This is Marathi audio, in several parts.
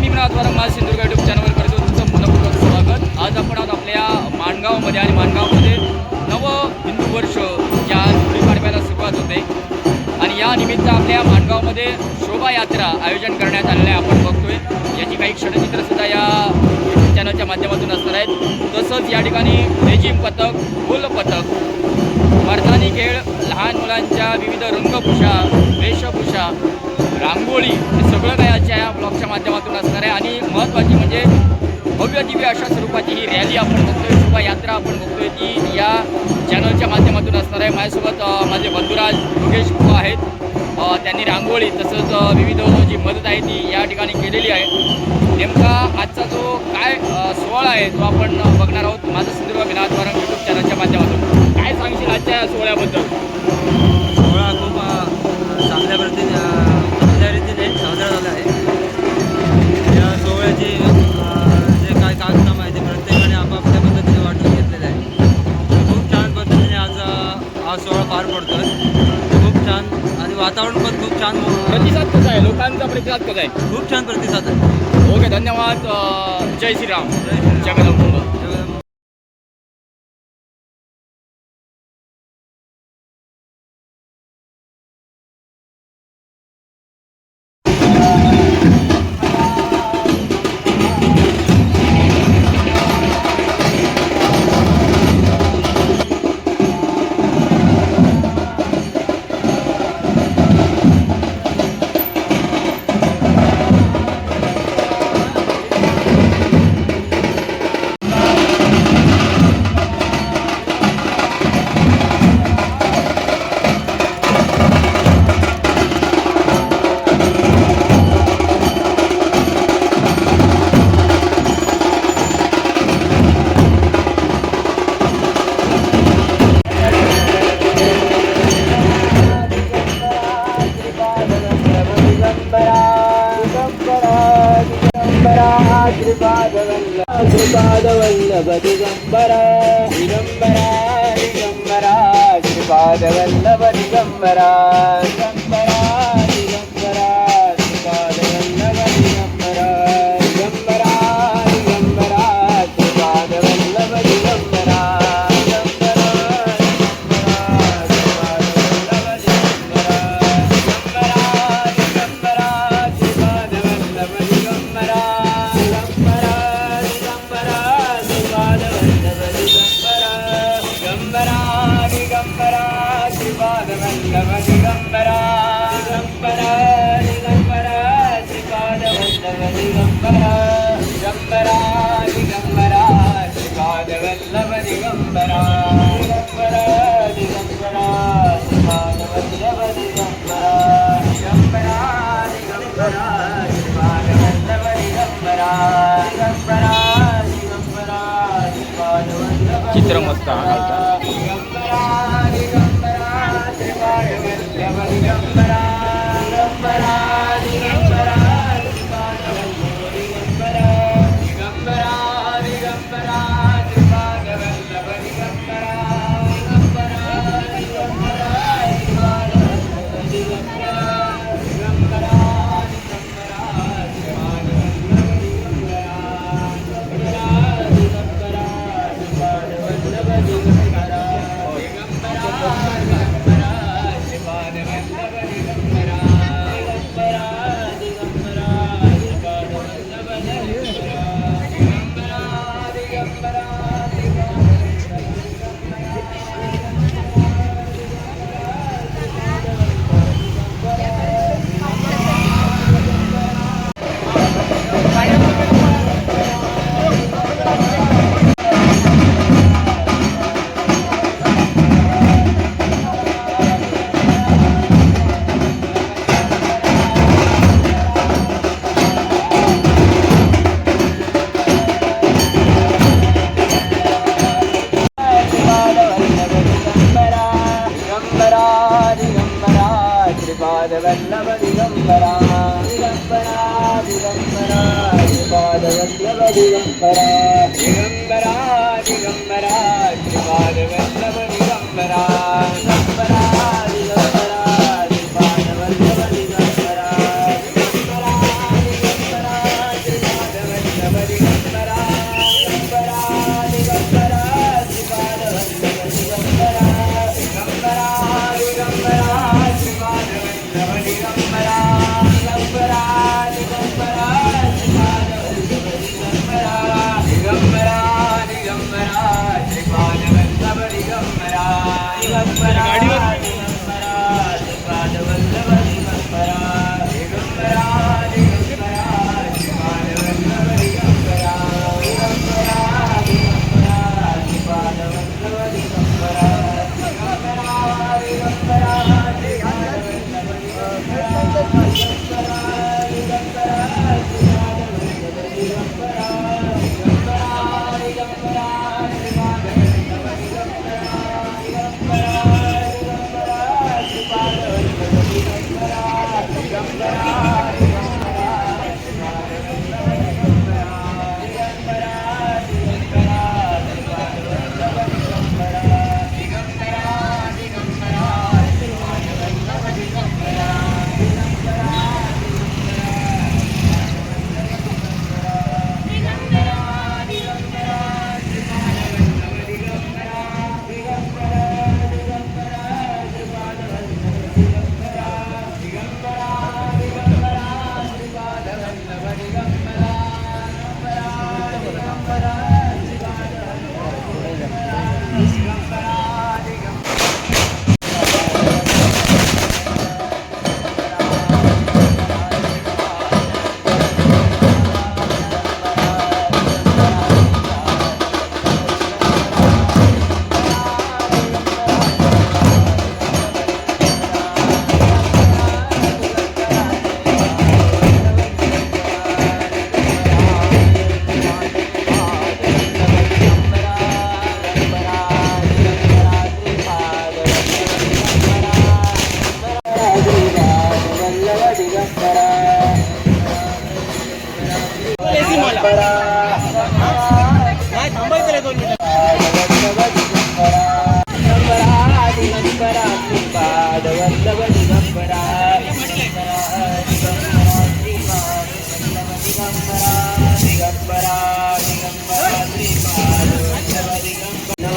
मी मनाद्वारा माझं सिंधुदुर्ग युट्यूब चॅनलवर करतो. तुमचं मनपूर्वक स्वागत. आज आपण आहोत आपल्या माणगावमध्ये आणि माणगावमध्ये नव हिंदू वर्ष ज्या गुढीपाडव्याला सुरुवात होते. आणि या निमित्त आपल्या माणगावमध्ये शोभायात्रा आयोजन करण्यात आलेलं आहे. आपण बघतोय. याची काही क्षणचित्रसुद्धा या यूट्यूब चॅनलच्या माध्यमातून असणार आहेत. तसंच या ठिकाणी रेजिम पथक फुल पथक मर्दानी खेळ लहान मुलांच्या विविध रंगभूषा वेशभूषा रांगोळी हे सगळं काही आजच्या या ब्लॉगच्या माध्यमातून असणार आहे. आणि महत्त्वाची म्हणजे भव्य दिव्य अशा स्वरूपाची ही रॅली आपण बघतोय शोभायात्रा आपण बघतोय ती या चॅनलच्या माध्यमातून असणार आहे. माझ्यासोबत माझे बंधुराज योगेश भाऊ आहेत. त्यांनी रांगोळी तसंच विविध जी मदत आहे ती या ठिकाणी केलेली आहे. नेमका आजचा जो काय सोहळा आहे तो आपण बघणार आहोत. জয় चित्र मस्त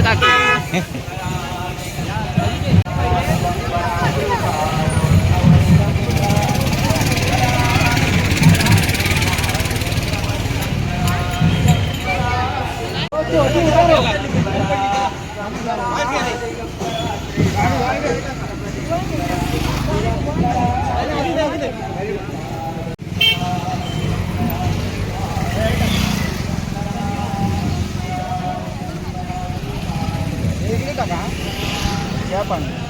છે કાકી Thank you. का या पाणी.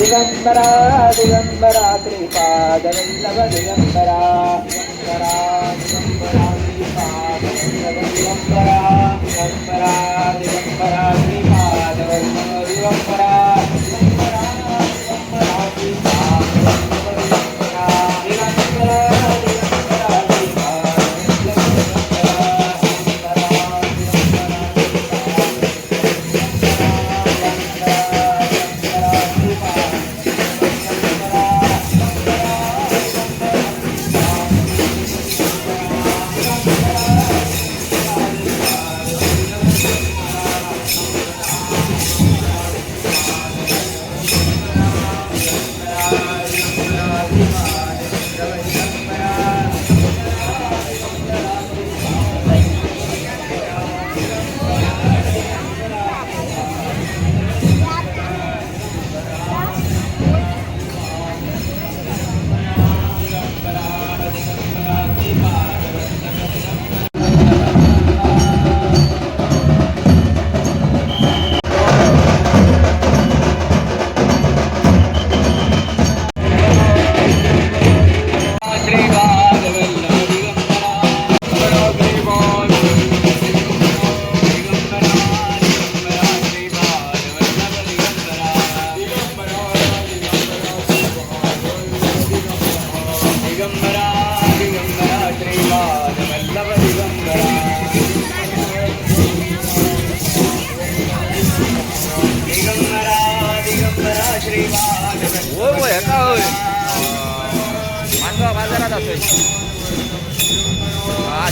ದಿಗಂಬರ ದಿಗಂಬರ ತ್ರಿಪಾದವಲ್ಲವ ದಿಗಂಬರ ದಿಗಂಬರ ದಿಗಂಬರ ತ್ರಿಪಾದವಲ್ಲವ ದಿಗಂಬರ ದಿಗಂಬರ ದಿಗಂಬರ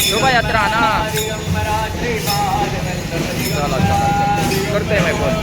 शोभायात्रा ना. चला चला करतोय माय फोन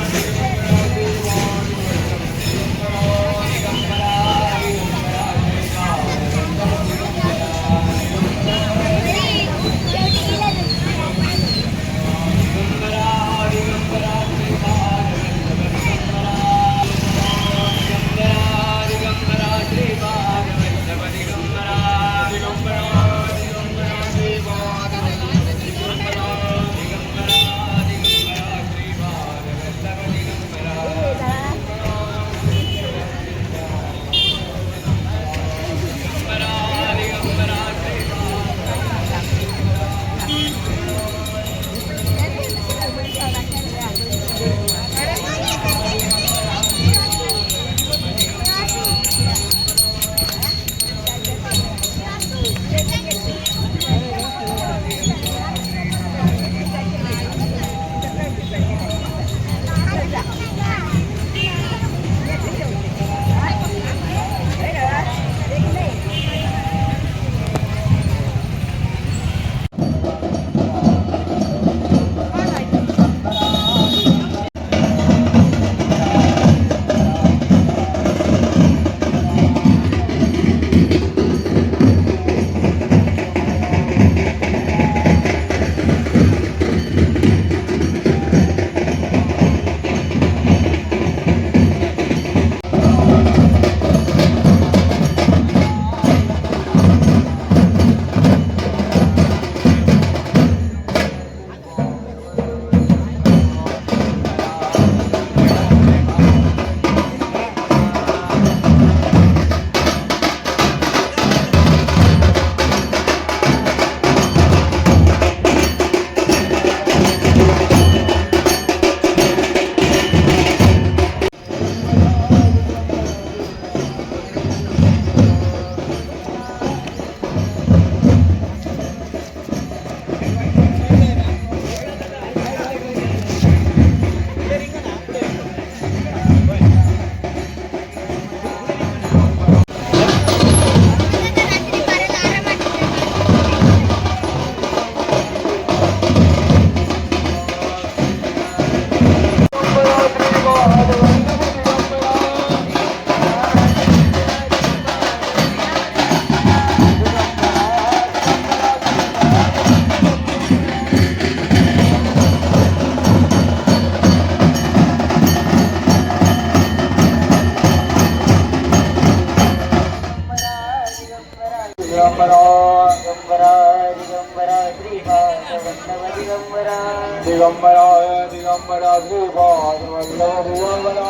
கம்பரா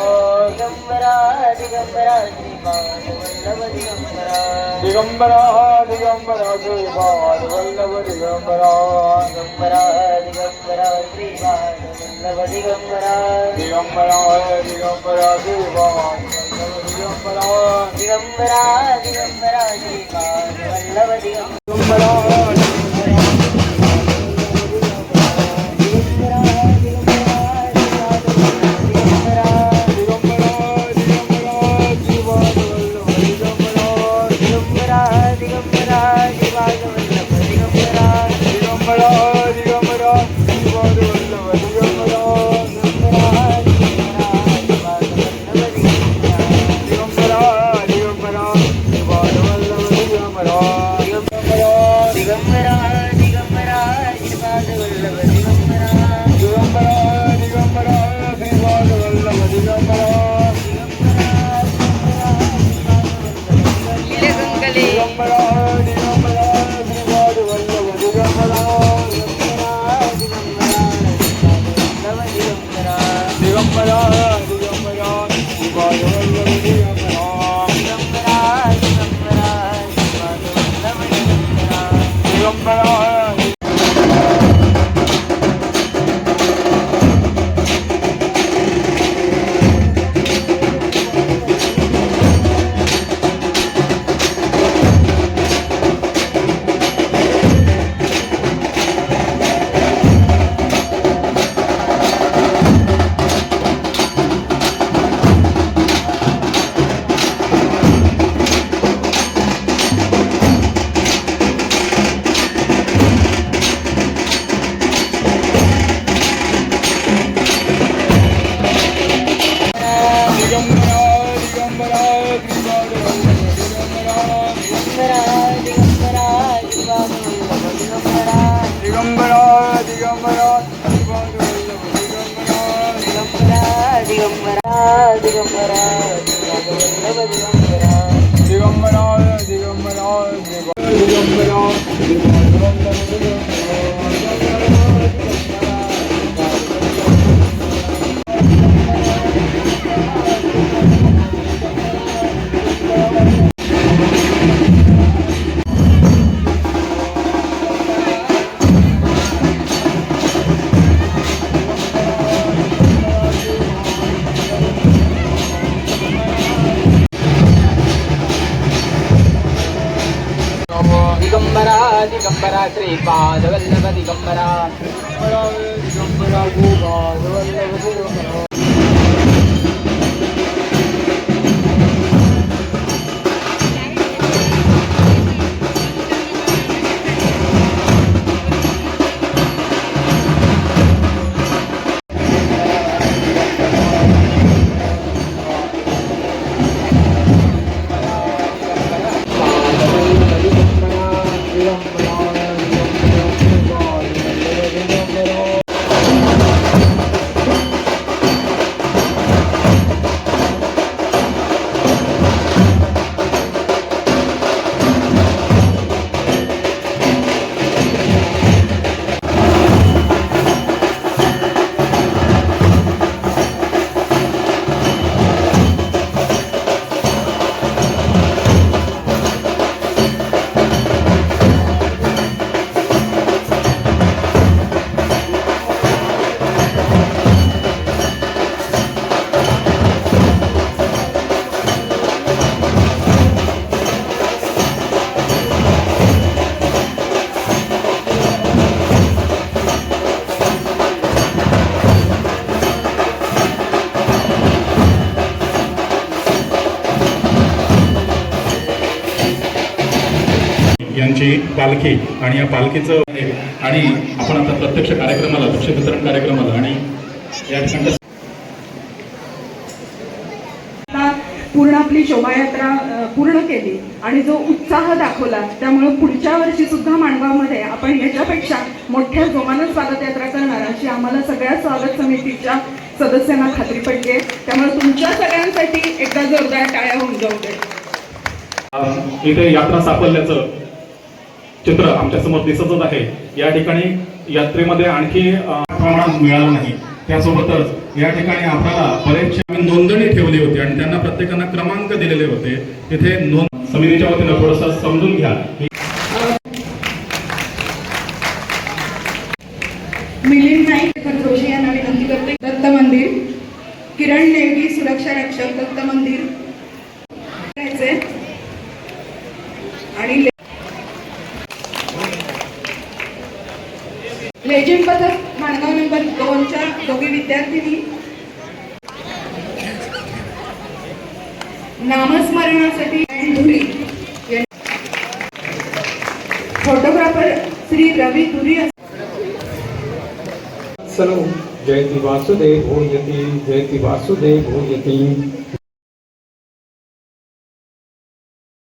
கம்பரா திகம்பரா திகம்பரா திகம்பரா ஸ்ரீபாத வல்லவ திகம்பரா கம்பரா திகம்பரா ஸ்ரீபாத வல்லவ திகம்பரா திகம்பரா திகம்பரா ஸ்ரீபாத திகம்பரா திகம்பரா திகம்பரா ஸ்ரீபாத வல்லவ திகம்பரா 八，小哥你 यांची पालखी आणि या पालखीचं आणि आपण आता प्रत्यक्ष कार्यक्रमाला वृक्ष वितरण कार्यक्रमाला आणि या ठिकाणी पूर्ण आपली शोभायात्रा पूर्ण केली आणि जो उत्साह दाखवला त्यामुळे पुढच्या वर्षी सुद्धा माणगावमध्ये आपण याच्यापेक्षा मोठ्या जोमानं स्वागत यात्रा करणार अशी आम्हाला सगळ्या स्वागत समितीच्या सदस्यांना खात्री पडली आहे. त्यामुळे तुमच्या सगळ्यांसाठी एकदा जोरदार टाळ्या होऊन जाऊ दे. इथे यात्रा साफल्याचं चित्र आमच्यासमोर दिसतच आहे. या ठिकाणी यात्रेमध्ये आणखी प्रमाणात मिळालं नाही. त्यासोबतच या ठिकाणी आपल्याला बरेचशे नोंदणी ठेवली होती आणि त्यांना प्रत्येकांना क्रमांक दिलेले होते. तिथे नोंद समितीच्या वतीनं थोडस समजून घ्या. मिलिंद नाईक जोशी यांना विनंती करते दत्त मंदिर किरण नेगी सुरक्षा रक्षक दत्त मंदिर वासुदेव भोजती जयती वासुदेव भोजती